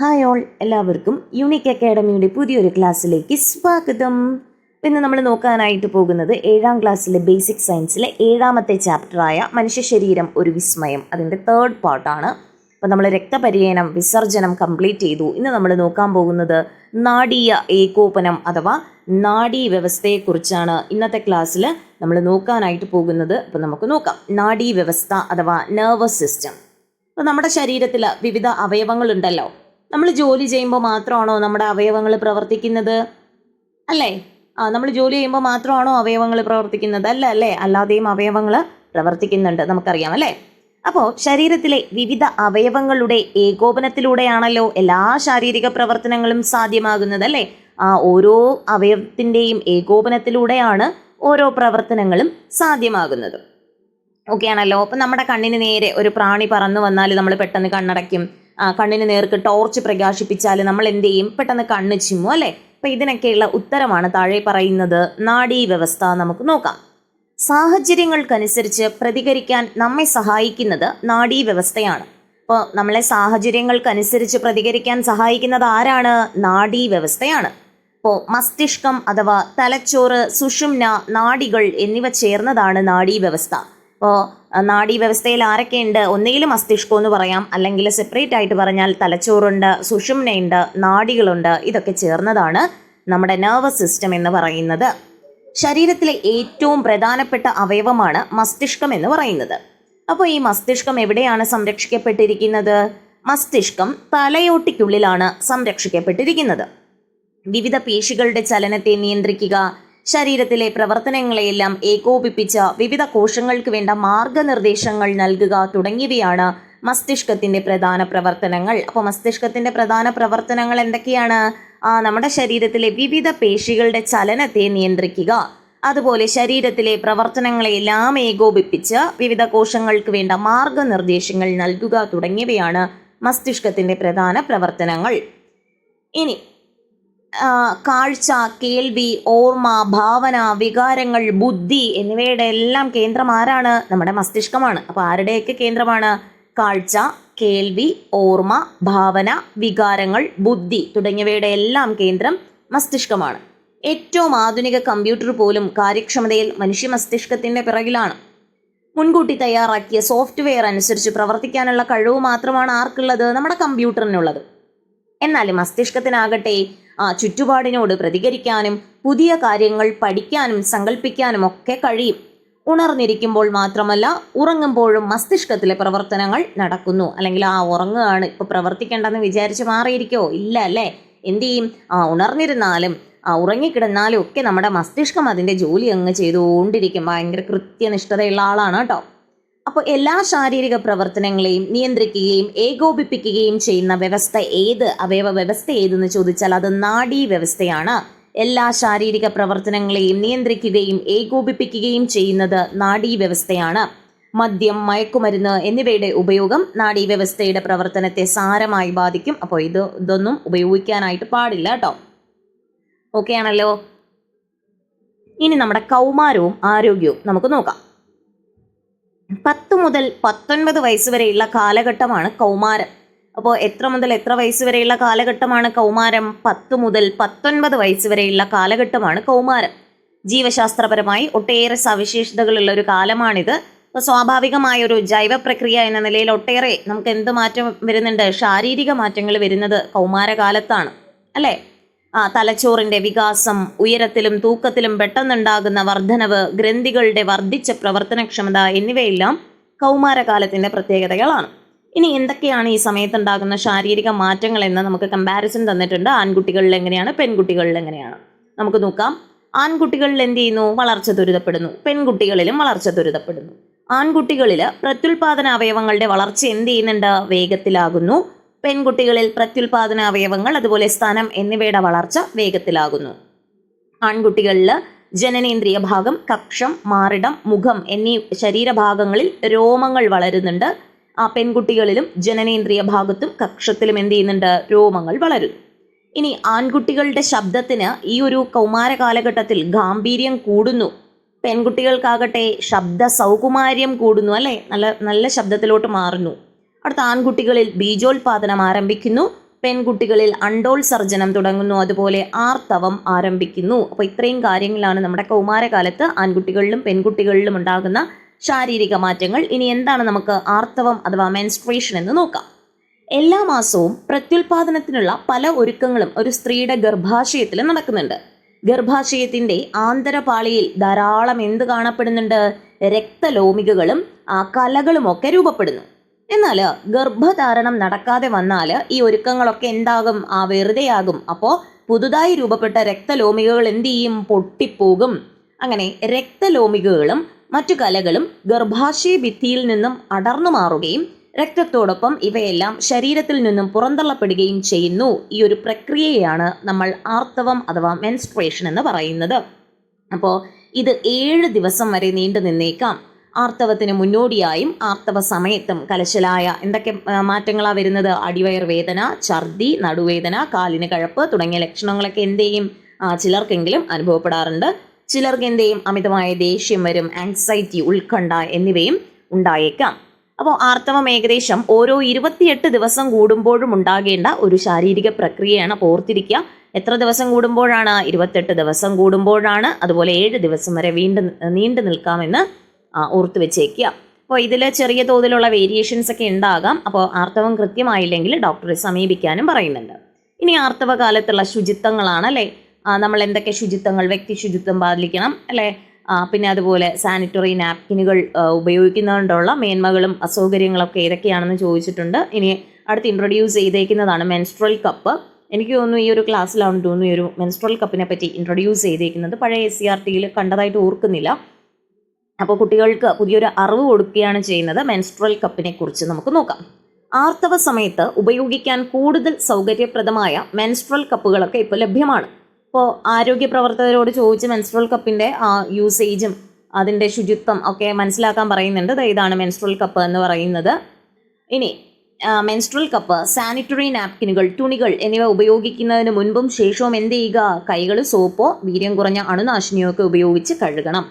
Hi all എല്ലാവർക്കും unique അക്കാഡമിയുടെ പുതിയൊരു ക്ലാസ്സിലേക്ക് സ്വാഗതം. ഇന്ന് നമ്മൾ നോക്കാനായിട്ട് പോകുന്നത് ഏഴാം ക്ലാസ്സിലെ ബേസിക് സയൻസിലെ ഏഴാമത്തെ ചാപ്റ്ററായ മനുഷ്യ ശരീരം ഒരു വിസ്മയം അതിന്റെ തേർഡ് പാർട്ടാണ് അപ്പോൾ നമ്മൾ രക്തപര്യനം വിസർജനം കംപ്ലീറ്റ് ചെയ്തു. ഇന്ന് നമ്മൾ നോക്കാൻ പോകുന്നത് നാടീയ ഏകോപനം അഥവാ നാഡീ വ്യവസ്ഥയെക്കുറിച്ചാണ്. ഇന്നത്തെ ക്ലാസ്സിൽ നമ്മൾ നോക്കാനായിട്ട് പോകുന്നത് അപ്പോൾ നമുക്ക് നോക്കാം. നാഡീ വ്യവസ്ഥ അഥവാ നെർവസ് സിസ്റ്റം അപ്പോൾ നമ്മുടെ ശരീരത്തിൽ വിവിധ അവയവങ്ങളുണ്ടല്ലോ. നമ്മൾ ജോലി ചെയ്യുമ്പോൾ മാത്രമാണോ നമ്മുടെ അവയവങ്ങൾ പ്രവർത്തിക്കുന്നത്? അല്ലേ? ആ നമ്മൾ ജോലി ചെയ്യുമ്പോൾ മാത്രമാണോ അവയവങ്ങൾ പ്രവർത്തിക്കുന്നത്? അല്ല അല്ലേ? അല്ലാതെയും അവയവങ്ങൾ പ്രവർത്തിക്കുന്നുണ്ട്. നമുക്കറിയാം അല്ലേ? അപ്പോൾ ശരീരത്തിലെ വിവിധ അവയവങ്ങളുടെ ഏകോപനത്തിലൂടെയാണല്ലോ എല്ലാ ശാരീരിക പ്രവർത്തനങ്ങളും സാധ്യമാകുന്നത് അല്ലേ? ആ ഓരോ അവയവത്തിന്റെയും ഏകോപനത്തിലൂടെയാണ് ഓരോ പ്രവർത്തനങ്ങളും സാധ്യമാകുന്നത്. ഓക്കെ ആണല്ലോ അപ്പം നമ്മുടെ കണ്ണിന് നേരെ ഒരു പ്രാണി പറന്നു വന്നാൽ നമ്മൾ പെട്ടെന്ന് കണ്ണടയ്ക്കും. കണ്ണിന് നേർക്ക് ടോർച്ച് പ്രകാശിപ്പിച്ചാൽ നമ്മൾ എന്ത് ചെയ്യും പെട്ടെന്ന് കണ്ണ് ചിമ്മും അല്ലേ? അപ്പം ഇതിനൊക്കെയുള്ള ഉത്തരമാണ് താഴെ പറയുന്നത് നാഡീ വ്യവസ്ഥ നമുക്ക് നോക്കാം. സാഹചര്യങ്ങൾക്കനുസരിച്ച് പ്രതികരിക്കാൻ നമ്മെ സഹായിക്കുന്നത് നാഡീ വ്യവസ്ഥയാണ്. അപ്പോൾ നമ്മളെ സാഹചര്യങ്ങൾക്കനുസരിച്ച് പ്രതികരിക്കാൻ സഹായിക്കുന്നത് ആരാണ്? നാഡീ വ്യവസ്ഥയാണ്. ഇപ്പോൾ മസ്തിഷ്കം അഥവാ തലച്ചോറ് സുഷുമ്ന നാഡികൾ എന്നിവ ചേർന്നതാണ് നാഡീ വ്യവസ്ഥ. അപ്പോൾ നാഡീ വ്യവസ്ഥയിൽ ആരൊക്കെയുണ്ട്? ഒന്നുകിൽ മസ്തിഷ്കം എന്ന് പറയാം. അല്ലെങ്കിൽ സെപ്പറേറ്റ് ആയിട്ട് പറഞ്ഞാൽ തലച്ചോറുണ്ട് സുഷുമ്നയുണ്ട് നാഡികളുണ്ട് ഇതൊക്കെ ചേർന്നതാണ് നമ്മുടെ നെർവസ് സിസ്റ്റം എന്ന് പറയുന്നത്. ശരീരത്തിലെ ഏറ്റവും പ്രധാനപ്പെട്ട അവയവമാണ് മസ്തിഷ്കം എന്ന് പറയുന്നത്. അപ്പോൾ ഈ മസ്തിഷ്കം എവിടെയാണ് സംരക്ഷിക്കപ്പെട്ടിരിക്കുന്നത്? മസ്തിഷ്കം തലയോട്ടിക്കുള്ളിലാണ് സംരക്ഷിക്കപ്പെട്ടിരിക്കുന്നത്. വിവിധ പേശികളുടെ ചലനത്തെ നിയന്ത്രിക്കുക ശരീരത്തിലെ പ്രവർത്തനങ്ങളെയെല്ലാം ഏകോപിപ്പിച്ച് വിവിധ കോശങ്ങൾക്ക് വേണ്ട മാർഗനിർദ്ദേശങ്ങൾ നൽകുക തുടങ്ങിയവയാണ് മസ്തിഷ്കത്തിന്റെ പ്രധാന പ്രവർത്തനങ്ങൾ. അപ്പോൾ മസ്തിഷ്കത്തിന്റെ പ്രധാന പ്രവർത്തനങ്ങൾ എന്തൊക്കെയാണ്? നമ്മുടെ ശരീരത്തിലെ വിവിധ പേശികളുടെ ചലനത്തെ നിയന്ത്രിക്കുക. അതുപോലെ ശരീരത്തിലെ പ്രവർത്തനങ്ങളെല്ലാം ഏകോപിപ്പിച്ച് വിവിധ കോശങ്ങൾക്ക് വേണ്ട മാർഗനിർദ്ദേശങ്ങൾ നൽകുക തുടങ്ങിയവയാണ് മസ്തിഷ്കത്തിന്റെ പ്രധാന പ്രവർത്തനങ്ങൾ. ഇനി കാഴ്ച കേൾവി ഓർമ്മ ഭാവന വികാരങ്ങൾ ബുദ്ധി എന്നിവയുടെ എല്ലാം കേന്ദ്രം ആരാണ്? നമ്മുടെ മസ്തിഷ്കമാണ്. അപ്പോൾ ആരുടെയൊക്കെ കേന്ദ്രമാണ്? കാഴ്ച കേൾവി ഓർമ്മ ഭാവന വികാരങ്ങൾ ബുദ്ധി തുടങ്ങിയവയുടെ എല്ലാം കേന്ദ്രം മസ്തിഷ്കമാണ്. ഏറ്റവും ആധുനിക കമ്പ്യൂട്ടർ പോലും കാര്യക്ഷമതയിൽ മനുഷ്യ മസ്തിഷ്കത്തിന്റെ പിറകിലാണ്. മുൻകൂട്ടി തയ്യാറാക്കിയ സോഫ്റ്റ്വെയർ അനുസരിച്ച് പ്രവർത്തിക്കാനുള്ള കഴിവ് മാത്രമാണ് ആർക്കുള്ളത്? നമ്മുടെ കമ്പ്യൂട്ടറിനുള്ളത്. എന്നാൽ മസ്തിഷ്കത്തിനാകട്ടെ ആ ചുറ്റുപാടിനോട് പ്രതികരിക്കാനും പുതിയ കാര്യങ്ങൾ പഠിക്കാനും സങ്കല്പിക്കാനും ഒക്കെ കഴിയും. ഉണർന്നിരിക്കുമ്പോൾ മാത്രമല്ല ഉറങ്ങുമ്പോഴും മസ്തിഷ്കത്തിലെ പ്രവർത്തനങ്ങൾ നടക്കുന്നു. അല്ലെങ്കിൽ ആ ഉറങ്ങുകയാണ് ഇപ്പൊ പ്രവർത്തിക്കേണ്ടെന്ന് വിചാരിച്ച് മാറിയിരിക്കോ ഇല്ല അല്ലേ? എന്ത് ചെയ്യും? ആ ഉണർന്നിരുന്നാലും ആ ഉറങ്ങിക്കിടന്നാലും ഒക്കെ നമ്മുടെ മസ്തിഷ്കം അതിന്റെ ജോലി അങ്ങ് ചെയ്തുകൊണ്ടിരിക്കും. ഭയങ്കര കൃത്യനിഷ്ഠതയുള്ള ആളാണ് കേട്ടോ. അപ്പോൾ എല്ലാ ശാരീരിക പ്രവർത്തനങ്ങളെയും നിയന്ത്രിക്കുകയും ഏകോപിപ്പിക്കുകയും ചെയ്യുന്ന വ്യവസ്ഥ ഏത്? അവയവ വ്യവസ്ഥ ഏതെന്ന് ചോദിച്ചാൽ അത് നാഡീ വ്യവസ്ഥയാണ്. എല്ലാ ശാരീരിക പ്രവർത്തനങ്ങളെയും നിയന്ത്രിക്കുകയും ഏകോപിപ്പിക്കുകയും ചെയ്യുന്നത് നാഡീ വ്യവസ്ഥയാണ്. മദ്യം മയക്കുമരുന്ന് എന്നിവയുടെ ഉപയോഗം നാഡീ വ്യവസ്ഥയുടെ പ്രവർത്തനത്തെ സാരമായി ബാധിക്കും. അപ്പോൾ ഇത് ഇതൊന്നും ഉപയോഗിക്കാനായിട്ട് പാടില്ല കേട്ടോ ഓക്കെ ആണല്ലോ? ഇനി നമ്മുടെ കൗമാരവും ആരോഗ്യവും നമുക്ക് നോക്കാം. പത്ത് മുതൽ പത്തൊൻപത് വയസ്സ് വരെയുള്ള കാലഘട്ടമാണ് കൗമാരം. അപ്പോൾ എത്ര മുതൽ എത്ര വയസ്സ് വരെയുള്ള കാലഘട്ടമാണ് കൗമാരം? പത്ത് മുതൽ പത്തൊൻപത് വയസ്സ് വരെയുള്ള കാലഘട്ടമാണ് കൗമാരം. ജീവശാസ്ത്രപരമായി ഒട്ടേറെ സവിശേഷതകളുള്ള ഒരു കാലമാണിത്. അപ്പോൾ സ്വാഭാവികമായ ഒരു ജൈവ പ്രക്രിയ എന്ന നിലയിൽ ഒട്ടേറെ നമുക്ക് എന്ത് മാറ്റം വരുന്നുണ്ട്? ശാരീരിക മാറ്റങ്ങൾ വരുന്നത് കൗമാരകാലത്താണ്. അല്ലേ? തലച്ചോറിന്റെ വികാസം ഉയരത്തിലും തൂക്കത്തിലും പെട്ടെന്നുണ്ടാകുന്ന വർധനവ് ഗ്രന്ഥികളുടെ വർദ്ധിച്ച പ്രവർത്തനക്ഷമത എന്നിവയെല്ലാം കൗമാരകാലത്തിന്റെ പ്രത്യേകതകളാണ്. ഇനി എന്തൊക്കെയാണ് ഈ സമയത്തുണ്ടാകുന്ന ശാരീരിക മാറ്റങ്ങൾ എന്ന് നമുക്ക് കമ്പാരിസൺ തന്നിട്ടുണ്ട്. ആൺകുട്ടികളിൽ എങ്ങനെയാണ് പെൺകുട്ടികളിൽ എങ്ങനെയാണ്. നമുക്ക് നോക്കാം. ആൺകുട്ടികളിൽ എന്ത് ചെയ്യുന്നു? വളർച്ച ദുരിതപ്പെടുന്നു പെൺകുട്ടികളിലും വളർച്ച ദുരിതപ്പെടുന്നു ആൺകുട്ടികളിൽ പ്രത്യുൽപാദന അവയവങ്ങളുടെ വളർച്ച എന്ത് ചെയ്യുന്നുണ്ട്? വേഗത്തിലാകുന്നു. പെൺകുട്ടികളിൽ പ്രത്യുൽപാദന അവയവങ്ങൾ അതുപോലെ സ്ഥാനം എന്നിവയുടെ വളർച്ച വേഗത്തിലാകുന്നു. ആൺകുട്ടികളിൽ ജനനേന്ദ്രിയ ഭാഗം കക്ഷം മാറിടം മുഖം എന്നീ ശരീരഭാഗങ്ങളിൽ രോമങ്ങൾ വളരുന്നുണ്ട്. ആ പെൺകുട്ടികളിലും ജനനേന്ദ്രിയ ഭാഗത്തും കക്ഷത്തിലും എന്ത് ചെയ്യുന്നുണ്ട്? രോമങ്ങൾ വളരുന്നു. ഇനി ആൺകുട്ടികളുടെ ശബ്ദത്തിന് ഈ ഒരു കൗമാര കാലഘട്ടത്തിൽ ഗാംഭീര്യം കൂടുന്നു. പെൺകുട്ടികൾക്കാകട്ടെ ശബ്ദ സൗകുമാര്യം കൂടുന്നു അല്ലേ? നല്ല നല്ല ശബ്ദത്തിലോട്ട് മാറുന്നു. അടുത്ത ആൺകുട്ടികളിൽ ബീജോത്പാദനം ആരംഭിക്കുന്നു. പെൺകുട്ടികളിൽ അണ്ടോത്സർജനം തുടങ്ങുന്നു. അതുപോലെ ആർത്തവം ആരംഭിക്കുന്നു. അപ്പോൾ ഇത്രയും കാര്യങ്ങളാണ് നമ്മുടെ കൗമാരകാലത്ത് ആൺകുട്ടികളിലും പെൺകുട്ടികളിലും ഉണ്ടാകുന്ന ശാരീരിക മാറ്റങ്ങൾ. ഇനി എന്താണ് നമുക്ക് ആർത്തവം അഥവാ മെൻസ്ട്രേഷൻ എന്ന് നോക്കാം. എല്ലാ മാസവും പ്രത്യുൽപാദനത്തിനുള്ള പല ഒരുക്കങ്ങളും ഒരു സ്ത്രീയുടെ ഗർഭാശയത്തിൽ നടക്കുന്നുണ്ട്. ഗർഭാശയത്തിന്റെ ആന്തരപാളിയിൽ ധാരാളം എന്ത് കാണപ്പെടുന്നുണ്ട്? രക്തലോമികകളും കലകളുമൊക്കെ രൂപപ്പെടുന്നു. എന്നാൽ ഗർഭധാരണം നടക്കാതെ വന്നാൽ ഈ ഒരുക്കങ്ങളൊക്കെ എന്താകും? ആ വെറുതെയാകും. അപ്പോൾ പുതുതായി രൂപപ്പെട്ട രക്തലോമികകൾ എന്ത് ചെയ്യും? പൊട്ടിപ്പോകും. അങ്ങനെ രക്തലോമികകളും മറ്റു കലകളും ഗർഭാശയ ഭിത്തിയിൽ നിന്നും അടർന്നു മാറുകയും രക്തത്തോടൊപ്പം ഇവയെല്ലാം ശരീരത്തിൽ നിന്നും പുറന്തള്ളപ്പെടുകയും ചെയ്യുന്നു. ഈ ഒരു പ്രക്രിയയാണ് നമ്മൾ ആർത്തവം അഥവാ മെൻസ്ട്രേഷൻ എന്ന് പറയുന്നത്. അപ്പോൾ ഇത് ഏഴ് ദിവസം വരെ നീണ്ടു നിന്നേക്കാം ആർത്തവത്തിന് മുന്നോടിയായും ആർത്തവ സമയത്തും കലശലായ. എന്തൊക്കെ മാറ്റങ്ങളാണ് വരുന്നത്? അടിവയർ വേദന ഛർദി നടുവേദന കാലിന് കഴപ്പ് തുടങ്ങിയ ലക്ഷണങ്ങളൊക്കെ എന്ത് ചെയ്യും ചിലർക്കെങ്കിലും അനുഭവപ്പെടാറുണ്ട്. ചിലർക്ക് എന്ത് ചെയ്യും അമിതമായ ദേഷ്യം വരും ആങ്സൈറ്റി ഉത്കണ്ഠ എന്നിവയും ഉണ്ടായേക്കാം. അപ്പോൾ ആർത്തവം ഏകദേശം ഓരോ ഇരുപത്തിയെട്ട് ദിവസം കൂടുമ്പോഴും ഉണ്ടാകേണ്ട ഒരു ശാരീരിക പ്രക്രിയയാണ് ഓർത്തിരിക്കുക എത്ര ദിവസം കൂടുമ്പോഴാണ്? ഇരുപത്തെട്ട് ദിവസം കൂടുമ്പോഴാണ്. അതുപോലെ ഏഴ് ദിവസം വരെ വീണ്ടും നീണ്ടു നിൽക്കാമെന്ന് ഓർത്ത് വെച്ചേക്കുക. അപ്പോൾ ഇതിൽ ചെറിയ തോതിലുള്ള വേരിയേഷൻസ് ഒക്കെ ഉണ്ടാകാം. അപ്പോൾ ആർത്തവം കൃത്യമായില്ലെങ്കിൽ ഡോക്ടറെ സമീപിക്കാനും പറയുന്നുണ്ട്. ഇനി ആർത്തവകാലത്തുള്ള ശുചിത്വങ്ങളാണ് അല്ലേ? നമ്മൾ എന്തൊക്കെ ശുചിത്വങ്ങൾ വ്യക്തി ശുചിത്വം പാലിക്കണം അല്ലേ? പിന്നെ അതുപോലെ സാനിറ്ററി നാപ്കിനുകൾ ഉപയോഗിക്കുന്നതുകൊണ്ടുള്ള മേന്മകളും അസൗകര്യങ്ങളൊക്കെ ഏതൊക്കെയാണെന്ന് ചോദിച്ചിട്ടുണ്ട്. ഇനി അടുത്ത് ഇൻട്രൊഡ്യൂസ് ചെയ്തേക്കുന്നതാണ് മെൻസ്ട്രൽ കപ്പ് എനിക്ക് തോന്നുന്നു ഈ ഒരു ക്ലാസ്സിലാണ് തോന്നുന്നു ഈ ഒരു മെൻസ്ട്രൽ കപ്പിനെ പറ്റി ഇൻട്രൊഡ്യൂസ് ചെയ്തേക്കുന്നത്. പഴയ എസ് സി ആർ ടിയിൽ കണ്ടതായിട്ട് ഓർക്കുന്നില്ല. അപ്പോൾ കുട്ടികൾക്ക് പുതിയൊരു അറിവ് കൊടുക്കുകയാണ് ചെയ്യുന്നത് മെൻസ്ട്രൽ കപ്പിനെ കുറിച്ച് നമുക്ക് നോക്കാം. ആർത്തവ സമയത്ത് ഉപയോഗിക്കാൻ കൂടുതൽ സൗകര്യപ്രദമായ മെൻസ്ട്രൽ കപ്പുകളൊക്കെ ഇപ്പോൾ ലഭ്യമാണ്. ഇപ്പോൾ ആരോഗ്യ പ്രവർത്തകരോട് ചോദിച്ച് മെൻസ്ട്രൽ കപ്പിന്റെ യൂസേജും അതിന്റെ ശുചിത്വം ഒക്കെ മനസ്സിലാക്കാൻ പറയുന്നുണ്ട്. ഇതാണ് മെൻസ്ട്രൽ കപ്പ് എന്ന് പറയുന്നത്. ഇനി മെൻസ്ട്രൽ കപ്പ് സാനിറ്ററി നാപ്കിനുകൾ തുണികൾ എന്നിവ ഉപയോഗിക്കുന്നതിന് മുൻപും ശേഷവും എന്ത് ചെയ്യുക? കൈകൾ സോപ്പോ വീര്യം കുറഞ്ഞ അണുനാശിനിയോ ഒക്കെ ഉപയോഗിച്ച് കഴുകണം.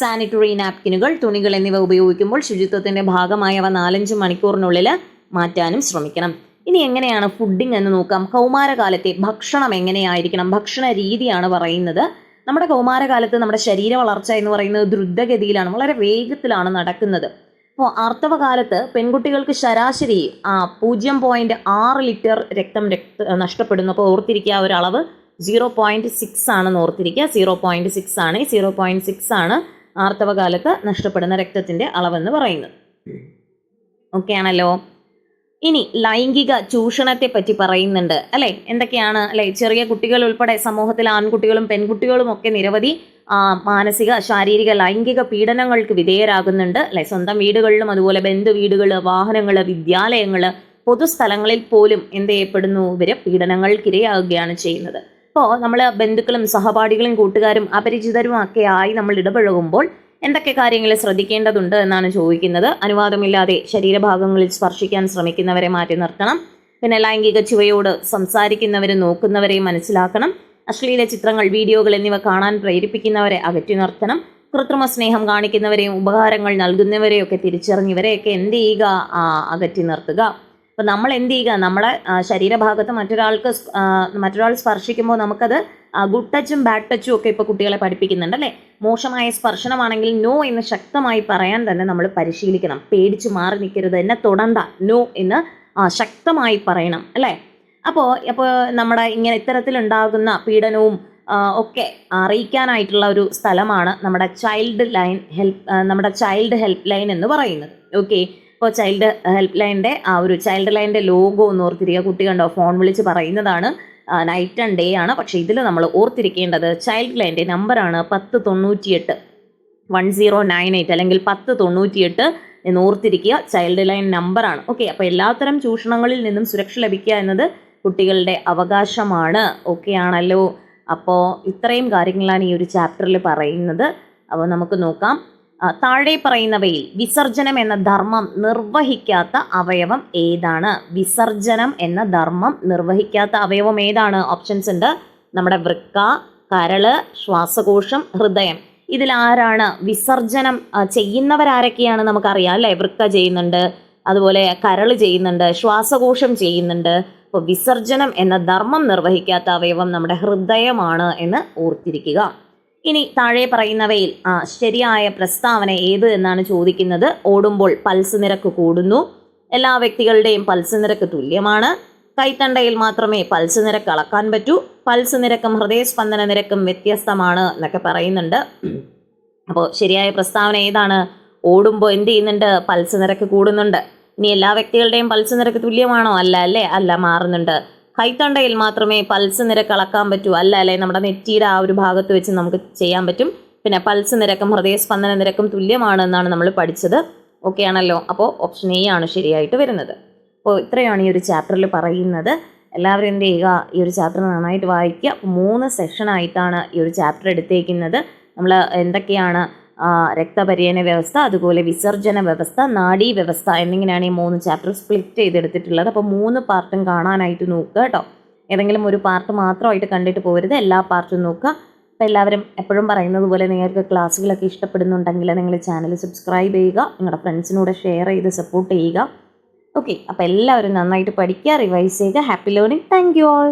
സാനിറ്ററി നാപ്കിനുകൾ തുണികൾ എന്നിവ ഉപയോഗിക്കുമ്പോൾ ശുചിത്വത്തിന്റെ ശുചിത്വത്തിന്റെ അവ നാലഞ്ച് മണിക്കൂറിനുള്ളിൽ മാറ്റാനും ശ്രമിക്കണം. ഇനി എങ്ങനെയാണ് ഫുഡിംഗ് എന്ന് നോക്കാം. കൗമാരകാലത്തെ ഭക്ഷണം എങ്ങനെയായിരിക്കണം? ഭക്ഷണ രീതിയാണ് പറയുന്നത്. നമ്മുടെ കൗമാരകാലത്ത് നമ്മുടെ ശരീര വളർച്ച എന്ന് പറയുന്നത് ദ്രുതഗതിയിലാണ് വളരെ വേഗത്തിലാണ് നടക്കുന്നത്. അപ്പോൾ ആർത്തവകാലത്ത് പെൺകുട്ടികൾക്ക് ശരാശരി ആ പൂജ്യം പോയിന്റ് ആറ് ലിറ്റർ രക്തം രക്ത നഷ്ടപ്പെടുന്നു. അപ്പോൾ ഓർത്തിരിക്കുക ഒരളവ് സീറോ പോയിന്റ് സിക്സ് ആണെന്ന് ഓർത്തിരിക്കുക. സീറോ പോയിന്റ് സിക്സ് ആണ്. സീറോ പോയിന്റ് സിക്സ് ആണ് ആർത്തവകാലത്ത് നഷ്ടപ്പെടുന്ന രക്തത്തിന്റെ അളവെന്ന് പറയുന്നത്. ഓക്കെ ആണല്ലോ? ഇനി ലൈംഗിക ചൂഷണത്തെ പറ്റി പറയുന്നുണ്ട്. അല്ലെ? എന്തൊക്കെയാണ്? അല്ലെ? ചെറിയ കുട്ടികൾ ഉൾപ്പെടെ സമൂഹത്തിൽ ആൺകുട്ടികളും പെൺകുട്ടികളും ഒക്കെ നിരവധി മാനസിക ശാരീരിക ലൈംഗിക പീഡനങ്ങൾക്ക് വിധേയരാകുന്നുണ്ട്. അല്ലെ? സ്വന്തം വീടുകളിലും അതുപോലെ ബന്ധു വീടുകൾ വാഹനങ്ങൾ വിദ്യാലയങ്ങൾ പൊതുസ്ഥലങ്ങളിൽ പോലും എന്ത് ചെയ്യപ്പെടുന്നു? ഇവർ പീഡനങ്ങൾക്കിരയാകുകയാണ് ചെയ്യുന്നത്. അപ്പോൾ നമ്മൾ ബന്ധുക്കളും സഹപാഠികളും കൂട്ടുകാരും അപരിചിതരും ഒക്കെ ആയി നമ്മൾ ഇടപഴകുമ്പോൾ എന്തൊക്കെ കാര്യങ്ങൾ ശ്രദ്ധിക്കേണ്ടതുണ്ട് എന്നാണ് ചോദിക്കുന്നത്. അനുവാദമില്ലാതെ ശരീരഭാഗങ്ങളിൽ സ്പർശിക്കാൻ ശ്രമിക്കുന്നവരെ മാറ്റി നിർത്തണം. പിന്നെ ലൈംഗിക ചുവയോട് സംസാരിക്കുന്നവരെ നോക്കുന്നവരെ മനസ്സിലാക്കണം. അശ്ലീല ചിത്രങ്ങൾ വീഡിയോകൾ എന്നിവ കാണാൻ പ്രേരിപ്പിക്കുന്നവരെ അകറ്റി നിർത്തണം. കൃത്രിമ സ്നേഹം കാണിക്കുന്നവരെയും ഉപകാരങ്ങൾ നൽകുന്നവരെയൊക്കെ തിരിച്ചറിഞ്ഞ് തിരിച്ചറിഞ്ഞവരെയൊക്കെ എന്ത് ചെയ്യുക? അകറ്റി നിർത്തുക. അപ്പം നമ്മൾ എന്ത് ചെയ്യുക? നമ്മളെ ശരീരഭാഗത്ത് മറ്റൊരാൾക്ക് മറ്റൊരാൾ സ്പർശിക്കുമ്പോൾ നമുക്കത് ഗുഡ് ടച്ചും ബാഡ് ടച്ചും ഒക്കെ ഇപ്പോൾ കുട്ടികളെ പഠിപ്പിക്കുന്നുണ്ട് അല്ലേ? മോശമായ സ്പർശനമാണെങ്കിൽ നോ എന്ന് ശക്തമായി പറയാൻ തന്നെ നമ്മൾ പരിശീലിക്കണം. പേടിച്ച് മാറി നിൽക്കരുത്. എന്നെ തുടണ്ട. നോ എന്ന് ശക്തമായി പറയണം അല്ലേ? അപ്പോൾ അപ്പോൾ നമ്മുടെ ഇങ്ങനെ ഇത്തരത്തിലുണ്ടാകുന്ന പീഡനവും ഒക്കെ അറിയിക്കാനായിട്ടുള്ള ഒരു സ്ഥലമാണ് നമ്മുടെ ചൈൽഡ് ലൈൻ ഹെൽപ്പ് നമ്മുടെ ചൈൽഡ് ഹെൽപ്പ് ലൈൻ എന്ന് പറയുന്നത്. ഓക്കെ ഇപ്പോൾ ചൈൽഡ് ഹെൽപ്പ് ലൈനിന്റെ ആ ഒരു ചൈൽഡ് ലൈനിന്റെ ലോഗോ ഒന്ന് ഓർത്തിരിക്കുക. കുട്ടി കണ്ടോ ഫോൺ വിളിച്ച് പറയുന്നതാണ്. നൈറ്റ് ആൻഡ് ഡേ ആണ്. പക്ഷേ ഇതിൽ നമ്മൾ ഓർത്തിരിക്കേണ്ടത് ചൈൽഡ് ലൈന്റെ നമ്പറാണ് പത്ത് തൊണ്ണൂറ്റിയെട്ട്. വൺ സീറോ നയൻ എയ്റ്റ് അല്ലെങ്കിൽ പത്ത് തൊണ്ണൂറ്റിയെട്ട് എന്ന് ഓർത്തിരിക്കുക. ചൈൽഡ് ലൈൻ നമ്പറാണ് ഓക്കെ അപ്പോൾ എല്ലാത്തരം ചൂഷണങ്ങളിൽ നിന്നും സുരക്ഷ ലഭിക്കുക എന്നത് കുട്ടികളുടെ അവകാശമാണ്. ഓക്കെ ആണല്ലോ? അപ്പോൾ ഇത്രയും കാര്യങ്ങളാണ് ഈ ഒരു ചാപ്റ്ററിൽ പറയുന്നത്. അപ്പോൾ നമുക്ക് നോക്കാം. താഴെ പറയുന്നവയിൽ വിസർജനം എന്ന ധർമ്മം നിർവഹിക്കാത്ത അവയവം ഏതാണ്? വിസർജനം എന്ന ധർമ്മം നിർവഹിക്കാത്ത അവയവം ഏതാണ്? ഓപ്ഷൻസ് ഉണ്ട്. നമ്മുടെ വൃക്ക കരൾ ശ്വാസകോശം ഹൃദയം. ഇതിൽ ആരാണ്? വിസർജനം ചെയ്യുന്നവരാരൊക്കെയാണ് നമുക്കറിയാം അല്ലേ? വൃക്ക ചെയ്യുന്നുണ്ട് അതുപോലെ കരൾ ചെയ്യുന്നുണ്ട് ശ്വാസകോശം ചെയ്യുന്നുണ്ട്. അപ്പോൾ വിസർജനം എന്ന ധർമ്മം നിർവഹിക്കാത്ത അവയവം നമ്മുടെ ഹൃദയമാണ് എന്ന് ഓർത്തിരിക്കുക. ഇനി താഴെ പറയുന്നവയിൽ ആ ശരിയായ പ്രസ്താവന ഏത് എന്നാണ് ചോദിക്കുന്നത്. ഓടുമ്പോൾ പൾസ് നിരക്ക് കൂടുന്നു. എല്ലാ വ്യക്തികളുടെയും പൾസ് നിരക്ക് തുല്യമാണ്. കൈത്തണ്ടയിൽ മാത്രമേ പൾസ് നിരക്ക് അളക്കാൻ പറ്റൂ. പൾസ് നിരക്കും ഹൃദയസ്പന്ദന നിരക്കും വ്യത്യസ്തമാണ് എന്നൊക്കെ പറയുന്നുണ്ട്. അപ്പോൾ ശരിയായ പ്രസ്താവന ഏതാണ്? ഓടുമ്പോൾ എന്ത് ചെയ്യുന്നുണ്ട്? പൾസ് നിരക്ക് കൂടുന്നുണ്ട്. ഇനി എല്ലാ വ്യക്തികളുടെയും പൾസ് നിരക്ക് തുല്യമാണോ? അല്ല അല്ലേ? അല്ല മാറുന്നുണ്ട്. കൈത്തണ്ടയിൽ മാത്രമേ പൾസ് നിരക്ക് അളക്കാൻ പറ്റൂ. അല്ല അല്ലെ? നമ്മുടെ നെറ്റിയുടെ ആ ഒരു ഭാഗത്ത് വെച്ച് നമുക്ക് ചെയ്യാൻ പറ്റും. പിന്നെ പൾസ് നിരക്കും ഹൃദയസ്പന്ദന നിരക്കും തുല്യമാണ് എന്നാണ് നമ്മൾ പഠിച്ചത്. ഓക്കെ ആണല്ലോ? അപ്പോൾ ഓപ്ഷൻ എ ആണ് ശരിയായിട്ട് വരുന്നത്. അപ്പോൾ ഇത്രയാണ് ഈ ഒരു ചാപ്റ്ററിൽ പറയുന്നത്. എല്ലാവരും എന്ത് ചെയ്യുക? ഈ ഒരു ചാപ്റ്റർ നന്നായിട്ട് വായിക്കുക. മൂന്ന് സെഷനായിട്ടാണ് ഈ ഒരു ചാപ്റ്റർ എടുത്തേക്കുന്നത്. നമ്മൾ എന്തൊക്കെയാണ് രക്തപര്യന വ്യവസ്ഥ അതുപോലെ വിസർജന വ്യവസ്ഥ നാഡീ വ്യവസ്ഥ എന്നിങ്ങനെയാണ് ഈ മൂന്ന് ചാപ്റ്റർ സ്പ്ലിറ്റ് ചെയ്തെടുത്തിട്ടുള്ളത്. അപ്പോൾ മൂന്ന് പാർട്ടും കാണാനായിട്ട് നോക്കുക കേട്ടോ. ഏതെങ്കിലും ഒരു പാർട്ട് മാത്രമായിട്ട് കണ്ടിട്ട് പോരുത്. എല്ലാ പാർട്ടും നോക്കുക. അപ്പോൾ എല്ലാവരും എപ്പോഴും പറയുന്നത് പോലെ നിങ്ങൾക്ക് ക്ലാസ്സുകളൊക്കെ ഇഷ്ടപ്പെടുന്നുണ്ടെങ്കിൽ നിങ്ങൾ ചാനൽ സബ്സ്ക്രൈബ് ചെയ്യുക. നിങ്ങളുടെ ഫ്രണ്ട്സിനൂടെ ഷെയർ ചെയ്ത് സപ്പോർട്ട് ചെയ്യുക. ഓക്കെ അപ്പോൾ എല്ലാവരും നന്നായിട്ട് പഠിക്കുക റിവൈസ് ചെയ്യുക. Happy learning thank you all